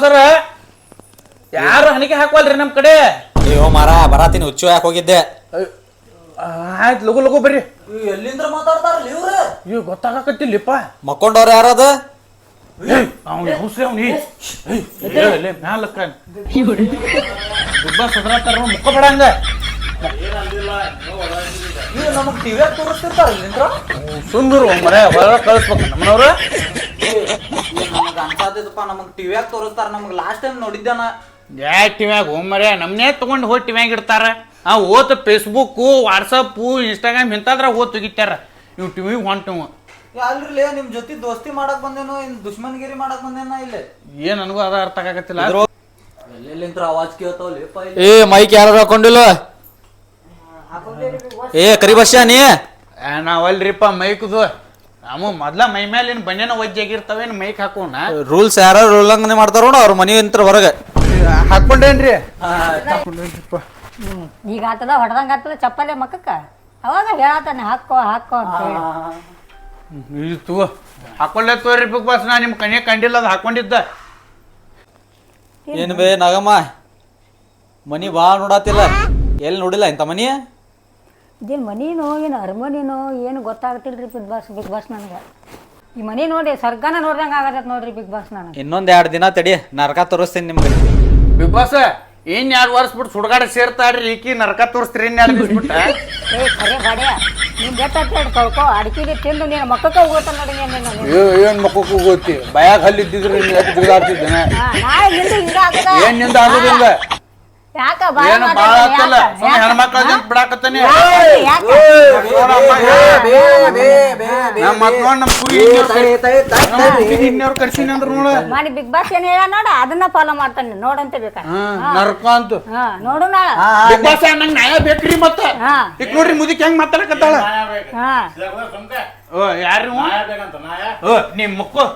ಬಾಸರ ಯಾರು ಹಣಿಕೆ ಹಾಕುವಲ್ರಿ ನಮ್ ಕಡೆ? ಅಯ್ಯೋ ಮಾರ ಬರಾತೀನಿ ಹುಚ್ಚು ಯಾಕೆ ಹೋಗಿದ್ದೆ? ಆಯ್ತು ಲಗು ಲಗು ಬರ್ರಿ. ಎಲ್ಲಿಂದ್ರ ಮಾತಾಡ್ತಾರಲ್ಲ ಇವ್ರ? ಇವ್ ಗೊತ್ತಾಗಕತ್ತಿಲ್ಲಪ್ಪ. ಮಕ್ಕೊಂಡವ್ರು ಯಾರದ? ಅವ್ನು ಹುಸ್ರಿ ಅವ್ನಿ ಮ್ಯಾಲಕ್ಕ. ದುಬ್ಬ ಸದರಾತಾರ ಮುಖ ಬೇಡಂಗ ಇವ್ ನಮಗ್ ಟಿವಿಯಾಗ ತೋರಿಸ್ತಿರ್ತಾರ ಇಲ್ಲಿಂದ್ರ? ಸುಂದರು ಮರ ಹೊರ ಕಳಿಸ್ಬೇಕು ನಮ್ಮನವ್ರ. ನಮಗ್ ಅನ್ಸಾದಿದಪ್ಪ ನಮಗ್ ಟಿವಿಯಾಗ ತೋರಿಸ್ತಾರ? ನಮಗ್ ಲಾಸ್ಟ್ ಟೈಮ್ ನೋಡಿದ್ದಾನ. ಯಾ ಟಿವ್ಯಾಗ ಹೋಮರ್ಯ ನಮ್ಮನೇ ತಗೊಂಡು ಹೋಗಿ ಟಿವ್ಯಾಗ ಇಡ್ತಾರ? ಆ ಓತ್ ಫೇಸ್ಬುಕ್ಕು ವಾಟ್ಸಪ್ಪು ಇನ್ಸ್ಟಾಗ್ರಾಮ್ ಇಂಥದ್ರಾಗ ಓದ್ ತೆಗಿತಾರ ಇವ್ ಟಿವಿ. ಹೊಂಟು ಅಲ್ರಿ ನಿಮ್ ಜೊತೆ ದೋಸ್ತಿ ಮಾಡಕ್ ಬಂದೇನೋ ಇನ್ ದುಶ್ಮನ್ಗಿರಿ ಮಾಡಕ್ ಬಂದೇನ ಇಲ್ಲಿ? ಏನ್ ನನಗೂ ಅದ ಅರ್ಥ ಆಗತ್ತಿಲ್ಲ ಎಲ್ಲೆಲ್ಲಿಂತ್ರ ಅವಾಜ್ ಕೇಳ್ತಾವಲ್ಲಿ ಏ ಮೈಕ್ ಯಾರು ಹಾಕೊಂಡಿಲ್ಲ? ಏ ಕರಿ ಬಸ್ಯಾ ನೀ? ನಾವಲ್ರಿಪ್ಪ ಮೈಕ್ದು ನಾವು ಮೊದ್ಲ ಮೈ ಮೇಲಿನ ಬಣ್ಣ ಒಜ್ಜಾಗಿರ್ತಾವೇನು ಮೈಕ್ ಹಾಕೋಣ? ರೂಲ್ಸ್ ಯಾರು ಉಲ್ಲಂಘನೆ ಮಾಡ್ತಾರೋ ಅವ್ರ ಮನೆ ಇಂತ್ರ ಹೊರಗೆ. ಹಾಕೊಂಡೇನ್ರಿ ಈಗ ಆತದ ಹೊಡೆದಂಗ ಆತದ ಚಪ್ಪಲೆ ಮಕ್ಕಕ್ಕ? ಅವಾಗ ಹೇಳತಾನೆ ಹಾಕೋ ಹಾಕೋ ಅಂತ ಹೇಳಿ. ಹಾಕೊಳ್ಳೆ ಹಾಕೊಂಡೆ ತೋರಿ ಬಿಗ್ ಬಾಸ್. ನಾ ನಿಮ್ ಕಣ್ಣಿಗೆ ಕಂಡಿಲ್ಲ ಅದು ಹಾಕೊಂಡಿದ್ದ ಏನು ಬೇ ನಾಗಮ್ಮ? ಮನಿ ಭಾಳ ನೋಡತ್ತಿಲ್ಲ ಎಲ್ಲಿ ನೋಡಿಲ್ಲ ಇಂಥ ಮನಿ? ಇದೇನು ಮನೇನೋ ಏನು ಅರಮನೇನೋ ಏನು ಗೊತ್ತಾಗ್ತಿಲ್ರಿ ಬಿಗ್ ಬಾಸ್ ಬಿಗ್ ಬಾಸ್ ನನಗೆ. ಈ ಮನೆ ನೋಡಿ ಸರ್ಗನ ನೋಡ್ದಂಗೆ ಆಗತ್ತೆ ನೋಡ್ರಿ ಬಿಗ್ ಬಾಸ್ ನನಗೆ. ಇನ್ನೊಂದ್ ಎರಡು ದಿನ ತಡಿ ನರಕ ತೋರಿಸ್ತೀನಿ ನಿಮ್ಗೆ. ಬಿಗ್ ಬಾಸ್ ಏನ್ ಎರಡು ವರ್ಷ ಬಿಟ್ಟು ಸುಡ್ಗಾಡ ಸೇರ್ತಾಡ್ರಿ ಈಕಿ ನರಕ ತೋರಿಸ್ತೀರಿ ಇನ್ ಎರಡು ದಿವ್ಸ ಬಿಟ್ಟ ಏ ಖರೆ ಬಡೆ. ನೀನು ಬೆಟ್ಟ ಅಡಿಕೆಗೆ ತಿಂದು ನೀನು ಮಕ್ಕಕ್ಕೆ ಹೋಗ್ತಾನೆ ನೋಡಿ ನೀನು ನೀನು. ಏನ್ ಮಕ್ಕಳು ಗೊತ್ತಿ ಬಯಾಗ ಹಲ್ಲಿದ್ದಿದ್ರಿ ನಾಳೆ ನಿಂದು ಏನ್ನಿಂದ ಆಗುದಿಲ್ಲ ಯಾಕ ಬಾಳ ಏನು ಬಾಳ ಆಗ್ತಲ್ಲ ಸುಮ್ಮನೆ ಹೆಣ್ಮಕ್ಳ ಜೊತೆ ಬಿಡಾಕತ್ತಾನೆ ನಮ್ಮ ನೋಡ್ ನಮ್ಮ ಕುರಿ ಇನ್ನವ್ರು ಕರ್ಸಿನಿ ಅಂದ್ರ ನೋಡ ಮಾಡಿ ಬಿಗ್ ಬಾಸ್ ಏನ್ ಹೇಳ ನೋಡ ಅದನ್ನ ಫಾಲೋ ಮಾಡ್ತಾನೆ ನೋಡಂತ ಬೇಕಾ ನರ್ಕ ಅಂತ ಹಾ ನೋಡು ನಾಳ ಬಿಗ್ ಬಾಸ್ ನಂಗೆ ನ್ಯಾಯ ಬೇಕ್ರಿ ಮತ್ತ ಹಾ ಈಗ ನೋಡ್ರಿ ಮುದಿಕ್ ಹೆಂಗ್ ಮಾತಾಡಕತ್ತಾಳ ಹಾ ಓ ಯಾರು ಓ ನೀ ಮಕ್ಕೋ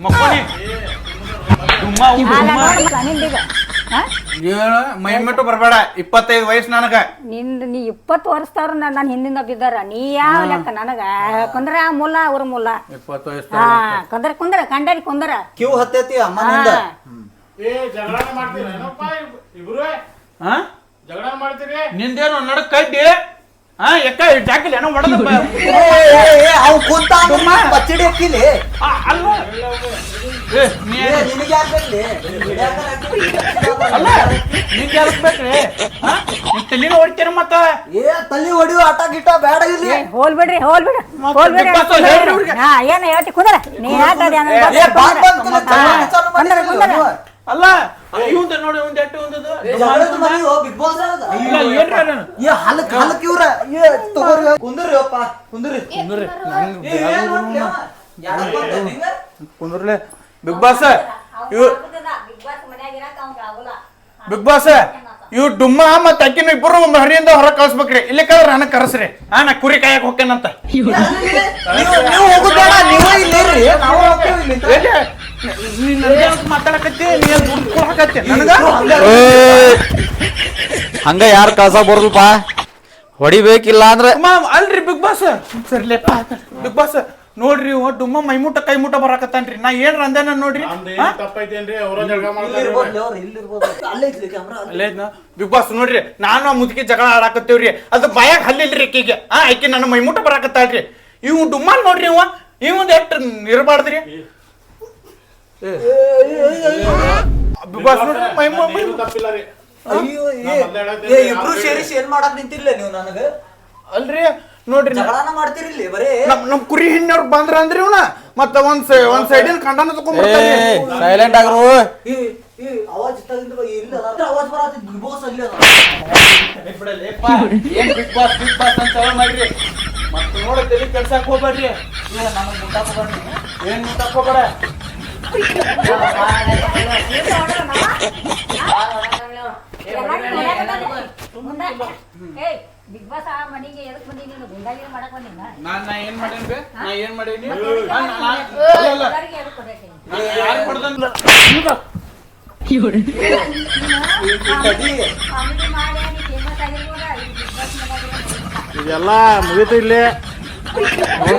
ಮಕ್ಕೋ ನೀ ಡುಮ್ಮ ಅವು ಅಲ್ಲ ಡುಮ್ಮ. ಮೈ ಮೆಟ್ಟು ಬರಬೇಡ. ಇಪ್ಪತ್ತೈದು ವಯಸ್ಸು ನನಗ. ನಿಂದ ನೀ ಇಪ್ಪತ್ತು ವರ್ಷದವ್ರ ನಾನು ಹಿಂದಿಂದ ಬಿದ್ದಾರ. ನೀ ಯಾವ ಲೆಕ್ಕ ನನಗ? ಕುಂದ್ರ ಆ ಮುಲ್ಲ ಅವ್ರ ಮುಲ್ಲ ಇಪ್ಪತ್ತು ವಯಸ್ಸು ಹಾ ಕುಂದ್ರ ಕುಂದ್ರ ಕಂಡರಿ ಕುಂದ್ರ. ಕ್ಯೂ ಹತ್ತೈತಿ ಅಮ್ಮನಿಂದ ಹಾ. ಜಗಳ ಮಾಡ್ತೀರಿ? ನಿಂದೇನು ನಡಕ್ ಕಡ್ಡಿ? ಹಾ ಯಾಕ ಜಾಕಿಲ್ ಏನೋ ಹೊಡೆದ ಅವ್ ಕುಂತ ಹಾಕಿಲಿ ಅಲ್ಲ ನಿನಗೆ ಬೇಕ್ರಿ ತಲೆನ ಹೊಡಿತೀರ ಮತ್ತ? ಏ ತಲಿ ಹೊಡಿಯೋ ಆಟ ಗಿಟ ಬೇಡ ಇಲ್ಲಿ. ಏ, ಹೋಲ್ ಬಿಡ್ರಿ ಹೋಲ್ ಬಿಡ ಹೋಲ್ ಬಿಡ್ರಿ. ಬಿಗ್ ಬಾಸ್ ಅವ್ರು ಹೇಳ್ರಿ ಅವ್ರಿಗೆ. ಹಾ ಏನ್ ಹೇಳ್ತಿ ಕುಂದ್ರ. ನೀ. ಅಲ್ಲ ಇವಂದ ನೋಡಿ ಒಂದ್ ಎಟ್ಟು ಒಂದದು ಬಿಗ್ ಬಾಸ್ ಏನ್ರಿ ಹಲಕ್ ಹಲಕ್ ಇವ್ರ. ಕುಂದ್ರಿ ಅಪ್ಪ? ಕುಂದ್ರಲೆ. Big boss. ಇವ್ ಬಿಗ್ ಬಾಸ್ ಇವ್ ಡುಮ್ಮ ಮತ್ತ ಅಕ್ಕಿನ ಇಬ್ಬರು ಹರಿಯಿಂದ ಹೊರ ಕಳ್ಸ್ಬೇಕ್ರಿ. ಇಲ್ಲಿ ಕಳ್ರ ನನಗ್ ಕರ್ಸ್ರಿ. ಹಾ ನಾ ಕುರಿ ಕಾಯಕ್ ಹೋಗ್ತೇನಂತ. ನೀವು ನೀವು ಇಲ್ಲಿ ನಾವು ಅಂತ ಮಾತಾಡಕತ್ತಿ? ನೀ ದುಡ್ಡು ಕೊಡಕತ್ತಿ. ನನಗ? ಹಂಗ ಯಾರು ಕಳ್ಸ ಬರೋದಲ್ಪ? ಹೊಡಿಬೇಕಿಲ್ಲ ಅಂದ್ರೆ ಅಲ್ರಿ ಬಿಗ್ ಬಾಸ್. ಸರ್ಲೆಪ್ಪ ಬಿಗ್ ಬಾಸ್. ನೋಡ್ರಿ ಇವ ಡುಮ್ಮ ಮೈಮೂಟ ಕೈಮೂಟ ಬರಾಕತ್ತಾನ್ರಿ. ನಾ ಏನ್ರ ಅಂದೇನ ನೋಡ್ರಿ. ಹಾ? ತಪ್ಪೈತೇನ್ರಿ ಅವ್ರ ಜಗಳ ಮಾಡ್ತಾರೆ ಅಲ್ಲೇ ಇದ್ನ? ಬಿಗ್ ಬಾಸ್ ನೋಡ್ರಿ ನಾನು ಆ ಮುದುಕಿ ಜಗಳ ಆಡಾಕತ್ತೇವ್ರಿ. ಅದು ಬಾಯಾಗ ಹಲ್ಲಿಲ್ರಿ ಆಕಿಗೆ ಆ ಆಕಿ ನನ್ನ ಮೈಮೂಟ ಬರಾಕತ್ತಾಳ್ರಿ. ಇವ್ ಡುಮ್ಮ ನೋಡ್ರಿ ಇವ. ಇವಂದ್ ಎಷ್ಟ್ ಇರಬಾರ್ದ್ರಿ ಬಿಗ್ ಬಾಸ್ ನೋಡ್ರಿ ಮೈಮೂ ಏನು ತಪ್ಪಿಲ್ಲ ರೀ. ಅಯ್ಯೋ ಏ ಇಬ್ರು ಸೇರಿಸಿ ಏನ್ ಮಾಡಕ್ ನಿಂತಿರ್ಲ ನೀವು ನನಗ? ಅಲ್ರಿ ನೋಡ್ರಿ ನಾ- ಮಾಡ್ತೀರಿ ಇಲ್ಲಿ ಬರೇ. ನಮ್ ನಮ್ ಕುರಿ ಹಿಂಡ್ನವ್ರು ಬಂದ್ರ ಅಂದ್ರಿ ಇವನ? ಮತ್ತ ಒಂದ್ ಸೈ- ಒಂದ್ ಸೈಡಿನ ಕಂಡನ ಸೈಲೆಂಟ್ ಆಗ್ರು ಈ ಈ ಅವಾಜ್ ತಗಿಂದ ಇಲ್ಲ ಅದ್ರ ಅವಾಜ್ ಬರತ್ತೆ ಬಿಗ್ ಬಾಸ್ ಅಲ್ಲಿ ಅದ. ಏನ್ ಬಿಗ್ ಬಾಸ್ ಬಿಗ್ ಬಾಸ್ ಅಂತ ಚಾಲು ಮಾಡ್ರಿ. ಮತ್ತ ನೋಡ ತಲೆ ಕೆಲ್ಸಕ್ ಹೋಗ್ಬೇಡ್ರಿ. ನನಗೆ ಮುಟ್ಟಾಕ ಬನ್ನಿ ಏನ್ ಮುಟ್ಟಕ್ ಹೋಗ್ಬೇಡ. ಬಿಗ್ ಬಾಸ್ ಆ ಮನಿಗೆ ಎದಕ್ ಬಂದಿ ನೀನು ಗುಂಡಾಗಿರಿ ಮಾಡಕ್ ಬಂದಿನ ನಾನ್ ನಾ ಏನ್ ಮಾಡೇನಿ ಬೇ? ನಾ ಏನ್ ಮಾಡೇನಿ. ಎಲ್ಲರಿಗೆ ಎದಕ್? ನಾನ್ ಯಾರ್ ಕಾಮಿಡಿ ಮಾಡಿ ನೀ ಇದೆಲ್ಲ ಮುಗಿತು ಇಲ್ಲಿ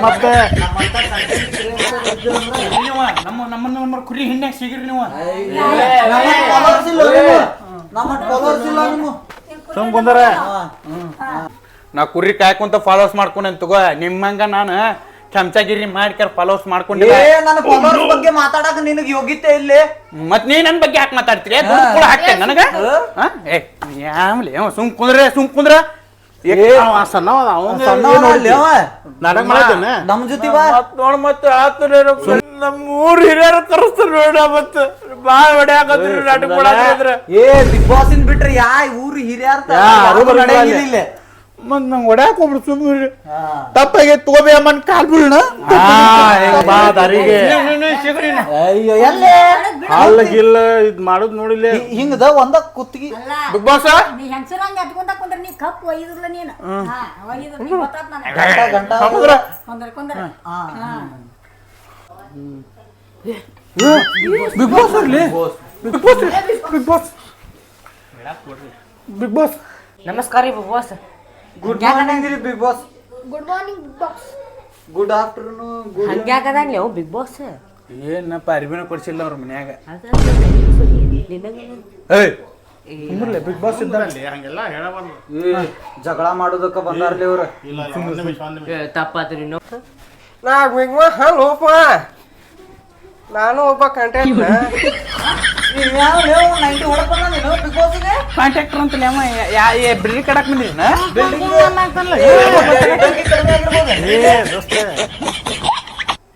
ಮತ್ತೆ ನಮ್ಮ ನಮ್ಮ ನಮ್ಮ ಕುರಿ ಹಿಂಡ್ಯಾಗ ಸಿಗಿರಿ ನೀವು ನಮ್ಮಷ್ಟ್ followers ಇಲ್ಲ ನೀವು. ನಮ್ಮಷ್ಟ್ followers ಇಲ್ಲ ನೀವು. ಸುಮ್ ಕುಂದರ ನಾ ಕುರಿ ಕಾಯ್ಕೊಂತ ಫಾಲೋಸ್ ಮಾಡ್ಕೊಂಡೇನ್ ತಗೋ. ನಿಮ್ಮಂಗ ನಾನು ಚಮಚಾಗಿರಿ ಮಾಡ್ಕ್ಯಾರ ಫಾಲೋಸ್ ಮಾಡ್ಕೊಂಡಿಲ್ಲ. ಏ ನನ್ನ followers ಬಗ್ಗೆ ಮಾತಾಡಕ ನಿನಗೆ ಯೋಗ್ಯತೆ ಇಲ್ಲ? ಮತ್ ನೀ ನನ್ ಬಗ್ಗೆ ಯಾಕೆ ಮಾತಾಡ್ತೀರಿ? ಕೂಡ ಹಾಕ್ತೇನೆ ನನಗ? ಏ ಯಾಮ್ಲಿ ಅವ ಸುಮ್ ಕುಂದ್ರೆ ಸುಮ್ ಕುಂದ್ರ. ಅವ. ನಾಟಕ ಮಾಡತ್ತೇನೆ ನಮ್ ಜೊತೆ ಬಾ. ನೋಡ್ ಮತ್ತೆ ಆತರ ನಮ್ ಊರ್ ಹಿರಿಯರು ಕರೆಸ್ತಾರ ನೋಡ ಮತ್ತ ಬಾಳ ಹೊಡ್ಯಾಕತ್ರಿ ನಾಟಕ ಮಾಡಾಕತ್ರ ಏ ಬಿಗ್ ಬಾಸ್ ಇನ್ ಬಿಟ್ರೆ ಯಾ ಊರು ಹಿರಿಯರ್ ಅಲ್ಲಿ. ಮತ್ ನಂಗ್ ಹೊಡ್ಯಾಕ ಒಬ್ರು ಸುಮ್ಮನೆ ತಪ್ಪಾಗಿ ತಗೋಬೇ ಅಮ್ಮನ್ ಕಾಲ್ ಬೀಳ್ನ ಬಾ ದಾರಿಗೆ. ಅಯ್ಯೋ ಎಲ್ಲೇ? ಹಾಲ್ ಗಿಲ್ಲ ಇದ್ ಮಾಡುದ್ ನೋಡಿಲ್ಲ. ಹಿಂಗದ ಒಂದ ಕುತ್ತಿಗೆ. Big boss? ನೀ ಹೆಂಗಸರಂಗ ಅಟ್ಕೊಂತ ಕುಂದ್ರ ನೀ ಕಪ್ ಒಯ್ದಿರ್ಲ ನೀನು. ನನಗೆ. ಗಂಟ ಗಂಟ. ಕುಂದ್ರ ಕುಂದ್ರ. ಹಾ. Big boss big boss big boss big boss ನಮಸ್ಕಾರ ರೀ ಬಾಸ್ ಗುಡ್ ಮಾರ್ನಿಂಗ್ ರೀ big boss good morning boss good afternoon good ಹಂಗ್ಯಾಕದಂಗ್ಲಿ ಅವ್ ಬಿಗ್ ಬಾಸ್ ಏನಪ್ಪ ಅರಿವಿನ ಕೊಡ್ಸಿಲ್ಲ ಅವ್ರ ಮನ್ಯಾಗ. ನಿನಗ? ಏಯ್! ಬಿಗ್ ಬಾಸ್ ಇದ್ದಾರಲ್ಲಿ ಹಂಗೆಲ್ಲ ಹೇಳಬಾರ್ದು. ಜಗಳ ಮಾಡೋದಕ್ಕೆ ಬಂದಾರ್ಲಿ ನಿಮಿಷ ತಪ್ಪಾತ್ರಿ ನೀವು ನಾ ಬಿಗ್ ಬಾಸ್ ಹಲ್ಲೋಪ ನಾನು ಒಬ್ಬ ಕಂಟೆಂಟ್ ಯಾವ ನೈಂಟಿ ನೀನು? ಬಿಗ್ ಬಾಸ್ಗೆ ಕಾಂಟ್ಯಾಕ್ಟರ್ ಅಂತ ಯಾ ಏ ಬಿಡ್ರಿ ಕಡಕ್ ಬಂದಿನ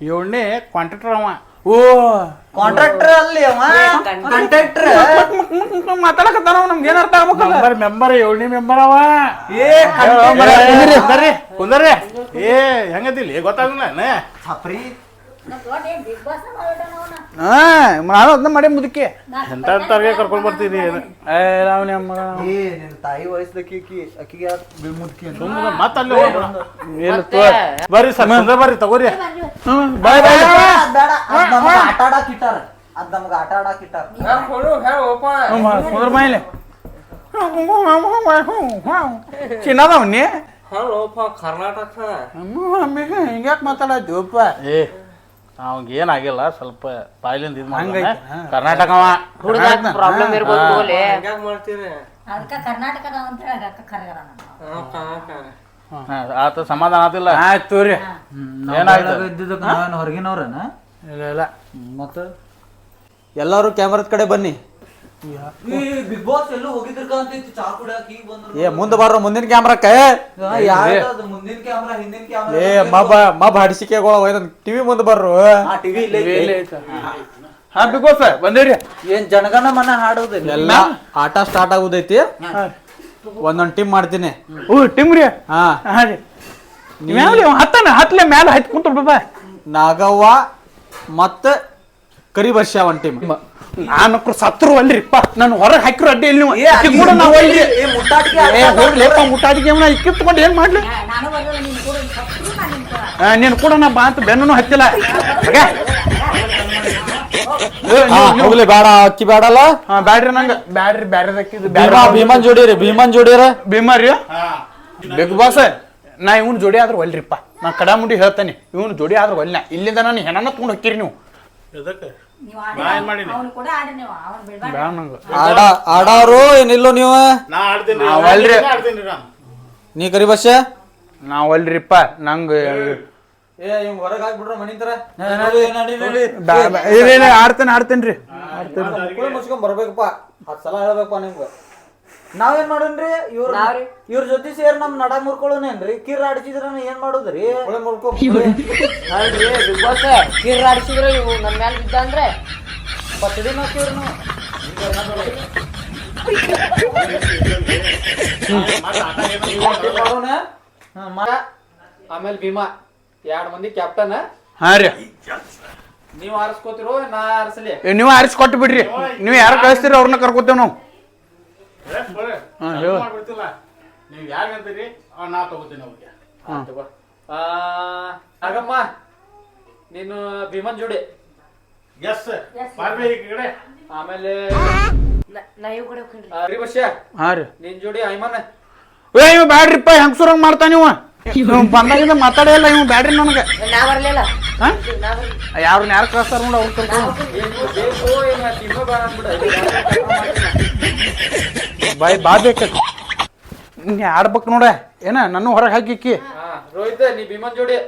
ಏಳನೇ ಕಾಂಟ್ರಾಕ್ಟರ್ ಅವ. ಓ ಕಾಂಟ್ರಾಕ್ಟರ್ ಅಲ್ಲಿ ಅವ? ಕಾಂಟ್ರಾಕ್ಟರ್ ಮಾತಾಡಕತ್ತಾನ ನಮ್ಗೆ ಏನ್ ಅರ್ಥ ಆಗ್ಬೇಕು ಮೆಂಬರ್ ಮೆಂಬರ್ ಏಳನೇ ಮೆಂಬರ್ ಅವ. ಏ ಕುಂದರ್ರಿ ಕುಂದರ್ರಿ ಏ ಹೆಂಗದಿಲ್ಲ ಗೊತ್ತಾಗಲ್ಲ ಬಾಸ್ ಹಾ ನಾನು ಅದನ್ನ ಮಾಡಿ ಮುದುಕಿ ಎಂತ ತರಗೆ ಕರ್ಕೊಂಡ್ ಬರ್ತೀನಿ ಏ ರಾವಣಿ ಅಮ್ಮ ಏ ನಿನ್ ತಾಯಿ ವಯಸ್ಸದಕ್ಕೆ ಆಕಿ ಮುದುಕಿ ಅಂತ ಸುಮ್ಮನೆ ಮತ್ತೆ ಅಲ್ಲಿ ಹೋಗ್ಬಿಡ ಏನು ಬರ್ರಿ ಸರ್ ಬರ್ರಿ ತಗೋರಿ ಬಾಯ್ ಬಾಯ್ ಅದ್ ಬೇಡ ಅದ್ ನಮಗ ಆಟ ಆಡಕ್ ಇಟ್ಟಾರ ಅದ್ ನಮಗ ಆಟ ಆಡಕ್ ಇಟ್ಟಾರ ಮೈಲೆ ಕುಂದ್ರ ಬಾಯ್ಲೆ ಚಿನ್ನದವನ್ನಿ ಹಲ್ಲೋಪ ಕರ್ನಾಟಕ ಹಿಂಗ್ಯಾಕ್ ಮಾತಾಡತ್ತೀವಪ್ಪ ಏ ಅವಂಗ ಏನಾಗಿಲ್ಲ ಸ್ವಲ್ಪ ಬಾಯ್ಲಿಂದ ಇದು ಹಂಗೈತೆ, ಹಾ. ಕರ್ನಾಟಕ. ಹುಡುಗ ಪ್ರಾಬ್ಲಮ್ ಇರ್ಬೋದು ತಗೋಲೆ. ಹಂಗ್ಯಾಕ್ ಮಾಡ್ತೀರಿ? ಅದಕ್ಕೆ ಕರ್ನಾಟಕದ ಅಂತ ಹೇಳಿ ಅದಕ್ಕೆ ಕರ್ಗರ ಹಾ, ಹಾ, ಹಾ. ಹಾ, ಆತ ಸಮಾಧಾನ ಆತಿಲ್ಲ ಆಯ್ತು ತೋರಿ. ಏನಾಯ್ತು? ಇದ್ದಿದ್ದಕ್ಕೆ ನಾವೇನು ಹೊರಗಿನವ್ರನ? ಇಲ್ಲ ಇಲ್ಲ. ಮತ್ತೆ? ಎಲ್ಲರೂ ಕ್ಯಾಮ್ರದ ಕಡೆ ಬನ್ನಿ. ಬಿಗ್ ಬಾಸ್ ಎಲ್ಲೂ ಹೋಗಿದ್ರ ಅಂತ ಚಾ ಕುಡಿಯಾಕ ಬಂದ್ರು ಏ ಮುಂದೆ ಬರ್ರ ಮುಂದಿನ ಕ್ಯಾಮ್ರಾಕ ಮುಂದಿನ ಕ್ಯಾಮ್ರಾ ಹಿಂದಿನ ಕ್ಯಾಮ್ರಾ ಏ ಮಬ್ಬ ಮಬ್ಬ ಹಡಿಸಿಕೆಗಳ ಒಯ್ದ ಟಿವಿ ಮುಂದೆ ಬರ್ರು. ಆ ಟಿವಿ ಇಲ್ಲ. ಹಾ. ಬಿಗ್ ಬಾಸ್ ಬಂದೇರಿ ಏನ್ ಜನಗಣ ಮನ ಹಾಡೋದಿಲ್ಲ ಎಲ್ಲ ಆಟ ಸ್ಟಾರ್ಟ್ ಆಗುದೈತಿ. ಒಂದೊಂದ್ ಟೀಮ್ ಮಾಡ್ತೀನಿ. ಓ ಹಾ. ಹಾ ರೀ. ಮ್ಯಾಲೆ ಹತ್ತನ? ಹತ್ಲೆ ಮ್ಯಾಲೆ ಹತ್ತಿ ಕುಂತ ಬಾಬಾ ನಾಗವ್ವ ಮತ್ತ ಕರಿಬರ್ಷ ಒಂದ್ ಟೀಮ್ ನಾನು ಸತ್ರು ಅಲ್ರಿಪ್ಪ. ನಾನು ಹೊರಗೆ ಹಾಕಿರೋ ಅಡ್ಡಿ ಇಲ್ಲಿ ನೀವು ಕೂಡ ನಾವು ಏ ಹೋಗ್ಲಿಪ್ಪ ಇಕ್ಕಿತ್ಕೊಂಡು ಏನ್ ಮಾಡ್ಲಿ? ನಾನು ಕೂಡ ನಾ ಬಾ ಅಂತ ಬೆನ್ನು ಹತ್ತಿಲ್ಲ. ಹೋಗ್ಲಿ ಬೇಡ ಅಕ್ಕಿ ಬೇಡಲ್ಲ. ಹಾ, ಬ್ಯಾಡ್ರಿ ನಂಗ. ಬ್ಯಾಡ್ರಿ ಬ್ಯಾರೆ ಹಾಕಿದ್ದು ಭೀಮಾ ಭೀಮನ್ ಜೋಡಿರಿ ಭೀಮನ್ ಜೋಡಿರ ಭೀಮಾರಿ ಬಿಗ್ ಬಾಸ್ ನಾ ಇವ್ನ ಜೋಡಿ ಆದ್ರೆ ಒಲ್ರಿಪ್ಪ. ನಾ ಕಡಾ ಮುಂಡಿ ಹೇಳ್ತಾನೆ. ಇವ್ನ ಜೋಡಿ ಆದ್ರೆ ಒಲ್ಲ ಇಲ್ಲಿಂದ ನಾನು ಹೆಣನ ತಗೊಂಡ್ ಹೋಗ್ತೀರಿ ನೀವು. ಎದಕ್ಕೆ ನೀವು ನಾ ಏನ್ ಆಡಿ ಮಾಡೀನಿ? ಅವ್ನು ಕೂಡ ಆಡಿ ನೀವು ಅವ್ನು ಬಿಡ್ಬೇಡ ಬ್ಯಾಡ ನಂಗೆ. ಆಡ ಆಡಾರು ಏನಿಲ್ಲೋ ನೀವು? ನಾ ಆಡ್ತೀನಿ ನಾವ್ ಅಲ್ರಿ. ಆಡ್ತೀನಿ ನಾ ನೀ ಕರಿಬರ್ಷ ನಾ ಒಲ್ರಿಪ್ಪ ನಂಗೆ ಏ ಇವ್ ಹೊರಗೆ ಹಾಕ್ಬಿಡ್ರ ಮನಿಂತರ ಆಡ್ತೇನೆ ಆಡ್ತೇನ್ರಿ. ಮುಚ್ಕೊಂಡ್ ಬರ್ಬೇಕಪ್ಪ. ಹತ್ತು ಸಲ ಹೇಳ್ಬೇಕಪ್ಪ ನಿಮ್ಗೆ. ನಾವೇನ್ ಮಾಡೋಣ್ರಿ? ಇವ್ರ ನಾವ್ರಿ? ಇವ್ರ ಜೊತೆ ಸೇರ್ ನಮ್ ನಡ ಮುರ್ಕೊಳ್ಳೋನೇನ್ರಿ ಕಿರ್ ಆಡಿಸಿದ್ರ ಏನ್ ಮಾಡೋದ್ರಿ? ಮುರ್ಕೊ. ಬಿಗ್ ಬಾಸ್ ಕಿರ್ ಆಡಿಸಿದ್ರೆ ಇವು ನನ್ನ ಮ್ಯಾಲ ಬಿದ್ದ ಅಂದ್ರೆ ಬರ್ತಡೇ ನಾಕಿವ್ರಿ ನಾವು ಮಾಡೋಣ ಹಾ, ಮಾ- ಆಮೇಲೆ ಭೀಮಾ ಎರಡ್ ಮಂದಿ ಕ್ಯಾಪ್ಟನ್ ಹಾ ರೀ. ನೀವ್ ಆರಿಸ್ಕೋತಿರೋ ನಾ ಆರಿಸಲಿ ಏ, ನೀವು ಆರಿಸಿ ಕೊಟ್ಟು ಬಿಡ್ರಿ. ನೀವು ಯಾರು ಕಳಿಸ್ತೀರಿ ಅವ್ರನ್ನ ಕರ್ಕೋತೇವ್ ನಾವು. ಹಾ, ಹೇಳು. ಮಾಡ್ಬಿಡ್ತಿಲ್ಲ. ನೀವ್ ಯಾರಿಗಂತೀರಿ? ಅವ್ ನಾ ತಗೋತೀನಿ ಅವ್ರಿಗೆ ಆಗಮ್ಮ ನೀನು ಭೀಮನ್ ಜೋಡಿ. ಎಸ್ ಈ ಕಡೆ. ಆಮೇಲೆ ನಾ ಇವ್ ಕಡೆ ಹೋಗ್ತೀನಿ ಹಾ ರೀ. ನಿನ್ ಜೋಡಿ ಐಮನ್ ಏ ಇವ ಬ್ಯಾಡ್ರಿಪ್ಪ ಹೆಂಗ್ಸುರಂಗ್ ಮಾಡ್ತಾನ ಇವ? ಇವ್ ಬಂದಾಗಿಂದ ಮಾತಾಡೇ ಇಲ್ಲ ಇವ್ ಬ್ಯಾಡ್ರಿ ನನಗೆ. ನಾ ಬರ್ಲಿಲ್ಲ. ಹಾ ನಾ ಬರ್ಲಿ ಯಾರನ್ನ ಯಾರು ಕಳಿಸ್ತಾರ ನೋಡಿ ಅವ್ರು ಕರ್ಕೊಂಡು ಬೇಕು ಏನ್ ತಿನ್ನೋ ಬೇಡ ಅಂದ್ಬಿಡು ಬಾಯ್ ಬಾ ಬೇಕ. ನೀ ಆಡ್ಬೇಕು ನೋಡ. ಏನ ನನ್ನ ಹೊರಗೆ ಹಾಕಿಕ್ಕಿ ಹಾ ರೋಹಿತ್ ನೀ ಭೀಮನ್ ಜೋಡಿ.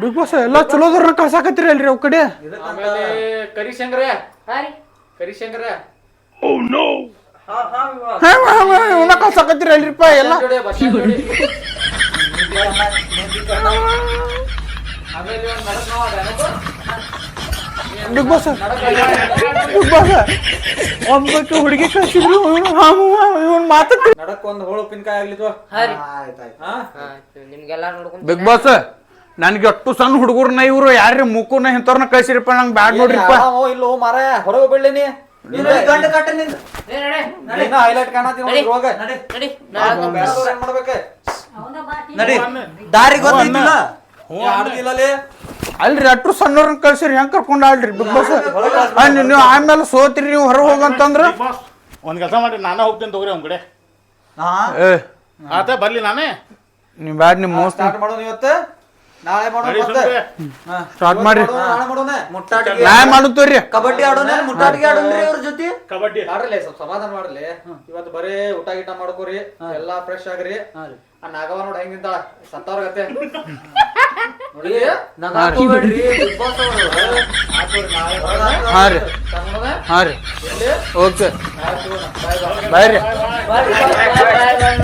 ಬಿಗ್ ಬಾಸ್ ಎಲ್ಲ ಚಲೋದ್ರ ಕಳ್ಸಾಕತ್ತೀರಿ ಅಲ್ರಿ ಅವ್ ಕಡೆ. ಆಮೇಲೆ ಕರಿಶಂಕರ. ಹಾ ರೀ. ಕರಿಶಂಕರ. ಇವನ ಕಳ್ಸಾಕತ್ತೀರಿ ಅಲ್ರಿಪ್ಪ ಎಲ್ಲ. ಜೋಡಿ ಬಸ್ ಜೋಡಿ. ಆಮೇಲೆ ಒಂದು ನಡಕ್ ನಾವ್ ಅದೇನಪ್ಪ? ಬಿಗ್ ಬಾಸ್ ಬಿಗ್ ಬಾಸ್ ಒಬ್ಬಕ್ಕೆ ಹುಡುಗಿ ಕಳ್ಸಿದ್ರು. ಇವನ್ ಮಾತಕ್ಕೆ ನಡಕ್ ಒಂದು ಹೋಳು ಉಪ್ಪಿನಕಾಯಿ ಆಗ್ಲಿತ್ತು ನಿಮ್ಗೆಲ್ಲ ನೋಡ್ಕೊಂಡ್ ಬಿಗ್ ಬಾಸ್ ನನ್ಗೆ ಅಟ್ಟು ಸಣ್ಣ ಹುಡುಗರ್ನ ಇವ್ರು ಯಾರ್ರಿ ಮುಕ್ಕುನ ಇಂಥವ್ರನ್ನ ಕಳ್ಸಿರಿಪ್ಪ ನಂಗೆ ಬ್ಯಾಡ್ ನೋಡ್ರಿಪ್ಪ ಓ ಇಲ್ಲೋ ಮಾರ ಹೊರಗೆ ಬಿಡ್ಲಿ ನೀ. ಗಂಡ ಕಟ್ಟ ನಿಂದ. ಹೈಲೈಟ್ ನಡಿ. ನಡಿ ಮಾಡ್ಬೇಕು? ನಡಿ. ದಾರಿ ಗೊತ್ತಿಲ್ಲ ಆಡ್ದಿಲ್ಲಲೇ ಅಲ್ರಿ ಅಟ್ರು ಸಣ್ಣವ್ರನ್ನ ಕಳ್ಸಿರಿ ಹೆಂಗ್ ಕರ್ಕೊಂಡ್ ಆಡ್ರಿ ಬಿಗ್ ಬಾಸ್ ನೀವು ಆಮೇಲೆ ಸೋತಿರಿ ನೀವು ಹೊರ ಹೋಗಂತಂದ್ರ? ಒಂದ್ ಕೆಲಸ ಮಾಡಿ ನಾನೇ ಹೋಗ್ತೀನಿ ತಗೋರಿ ಅವ್ನ ಕಡೆ. ಏ. ಆತ ಬರ್ಲಿ ನಾನೇ. ನೀವ್ ಬ್ಯಾಡ್ ನಿಮ್ ಮೋಸ್ ಸ್ಟಾರ್ಟ್ ಮಾಡೋಣ ಇವತ್ತು? ನಾಳೆ ಮಾಡೋಣ ನಡಿ ಹಾ. ಸುಮ್ನೆ. ಸ್ಟಾರ್ಟ್ ಮಾಡ್ರಿ. ನಾಳೆ ಮಾಡೋಣ. ಮುಟ್ಟಾಟಿಗೆ ನಾ ಮಾಡುತ್ತೇವ್ರಿ. ಕಬಡ್ಡಿ ಆಡೋಣ ಮುಟ್ಟಾಟಿಗೆ ಆಡೋಣ್ರಿ ಅವ್ರ ಜೊತೆ. ಕಬಡ್ಡಿ. ಆಡ್ರಲ್ಲ ಸ್ವಲ್ಪ ಸಮಾಧಾನ ಮಾಡ್ಲಿ ಇವತ್ತು ಬರೇ ಊಟ ಗೀಟ ಮಾಡ್ಕೋರಿ ಎಲ್ಲಾ ಫ್ರೆಶ್ ಆಗ್ರಿ. ಆ ನಾಗವ ನೋಡಿ ಹೆಂಗ್ ನಿಂತಾಳ? ಸತ್ತವ್ರ ಗತೆ. ನೋಡಿ ಬಿಗ್ ಬಾಸ್ ಅವರು. ಹಾಕೋರಿ ನಾಳೆ ಬರೋಣ. ಹಾ ರೀ. ಕರ್ಕೊಂಡೋದ? ಹಾ ರೀ. ಎಲ್ಲಿ? ಓಕೆ. ಬಾಯ್ ರೀ. ಬಾಯ್. ಬಾಯ್ ಬಾಯ್ ಬಾಯ್. ಬಾಯ್.